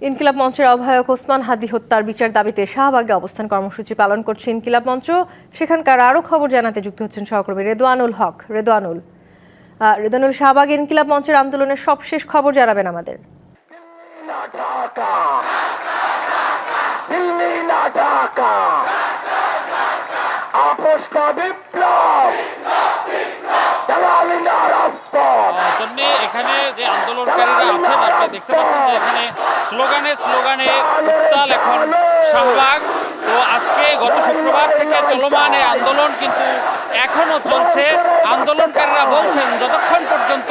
ইনকিলাব মঞ্চের আহ্বায়ক ওসমান হাদি হত্যার বিচার দাবিতে শাহবাগে অবস্থান কর্মসূচি পালন করছে ইনকিলাব মঞ্চ সেখানকার আরও খবর জানাতে যুক্ত হচ্ছেন সহকর্মী রেদওয়ানুল হক রেদওয়ানুল আহ, রেদওয়ানুল শাহবাগ ইনকিলাব মঞ্চের আন্দোলনের সবশেষ খবর জানাবেন আমাদের আপোষ বিপ্লব দালালি না রাজপথ জন্য এখানে যে আন্দোলনকারীরা আছেন, আপনি দেখতে পাচ্ছেন যে এখানে স্লোগানে স্লোগানে উত্তাল এখন শাহবাগ। তো আজকে গত শুক্রবার থেকে চলমান এই আন্দোলন কিন্তু এখনও চলছে। আন্দোলনকারীরা বলছেন, যতক্ষণ পর্যন্ত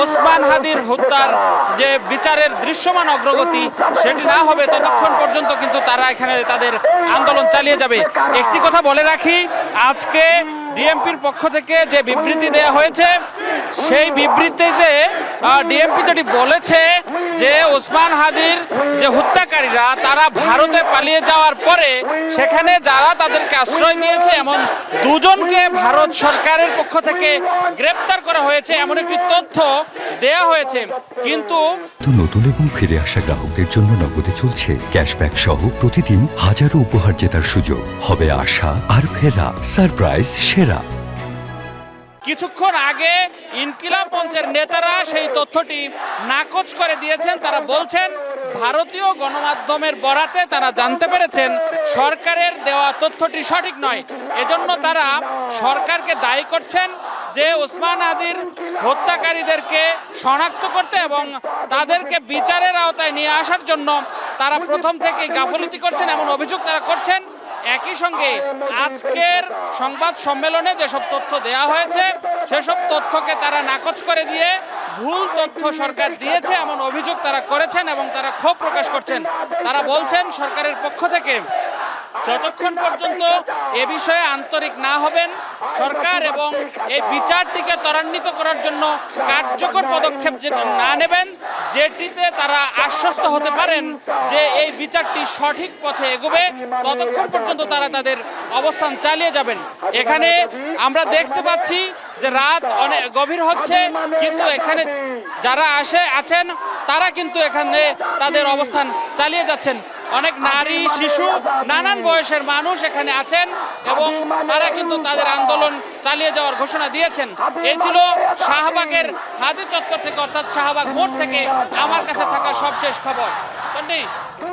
ওসমান হাদির হত্যার যে বিচারের দৃশ্যমান অগ্রগতি সেটি না হবে, ততক্ষণ পর্যন্ত কিন্তু তারা এখানে তাদের আন্দোলন চালিয়ে যাবে। একটি কথা বলে রাখি, আজকে ডিএমপির পক্ষ থেকে যে বিবৃতি দেওয়া হয়েছে, সেই বিবৃতিতে ডিএমপি যেটি বলেছে যে ওসমান হাদির যে হত্যাকারীরা, তারা ভারতে পালিয়ে যাওয়ার পরে সেখানে যারা তাদেরকে আশ্রয় দিয়েছে, এমন দুজনকে ভারত সরকারের পক্ষ থেকে গ্রেপ্তার করা হয়েছে, এমন একটি তথ্য দেয়া হয়েছে। কিন্তু নতুন এবং ফিরে আসা গ্রাহকদের জন্য নগদে চলছে ক্যাশব্যাক সহ প্রতিদিন হাজারো উপহার জেতার সুযোগ। হবে আশা আর ফেরা। সারপ্রাইজ সেরা। কিছুক্ষণ আগে ইনকিলাব মঞ্চের নেতারা সেই তথ্যটি নাকচ করে দিয়েছেন। তারা বলছেন, ভারতীয় গণমাধ্যমের বরাতে তারা জানতে পেরেছেন, সরকারের দেওয়া তথ্যটি সঠিক নয়। এজন্য তারা সরকারকে দায়ী করছেন যে ওসমান আদির হত্যাকারীদেরকে শনাক্ত করতে এবং তাদেরকে বিচারের আওতায় নিয়ে আসার জন্য তারা প্রথম থেকেই গাফলিতি করছেন, এমন অভিযোগ তারা করছেন। একই সঙ্গে আজকের সংবাদ সম্মেলনে যেসব তথ্য দেয়া হয়েছে, সেসব তথ্যকে তারা নাকচ করে দিয়ে ভুল তথ্য সরকার দিয়েছে এমন অভিযোগ তারা করেছেন এবং তারা ক্ষোভ প্রকাশ করছেন। তারা বলছেন, সরকারের পক্ষ থেকে যতক্ষণ পর্যন্ত এ বিষয়ে আন্তরিক না হবেন, সরকার এবং এই বিচারটিকে ত্বরান্বিত করার জন্য কার্যকর পদক্ষেপ যে না নেবেন, যেটিতে তারা আশ্বস্ত হতে পারেন যে এই বিচারটি সঠিক পথে এগোবে, ততক্ষণ পর্যন্ত তারা তাদের অবস্থান চালিয়ে যাবেন। এখানে আমরা দেখতে পাচ্ছি যে রাত অনেক গভীর হচ্ছে, কিন্তু এখানে যারা আসে, আছেন, তারা কিন্তু এখানে তাদের অবস্থান চালিয়ে যাচ্ছেন। অনেক নারী, শিশু, নানান বয়সের মানুষ এখানে আছেন এবং তারা কিন্তু তাদের আন্দোলন চালিয়ে যাওয়ার ঘোষণা দিয়েছেন। এই ছিল শাহবাগের হাদি চত্বর থেকে, অর্থাৎ শাহবাগ মোড় থেকে আমার কাছে থাকা সবশেষ খবর। রেদু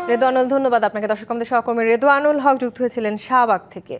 রেদওয়ানুল, ধন্যবাদ আপনাকে। দর্শক, আমাদের সহকর্মী রেদওয়ানুল হক যুক্ত হয়েছিলেন শাহবাগ থেকে।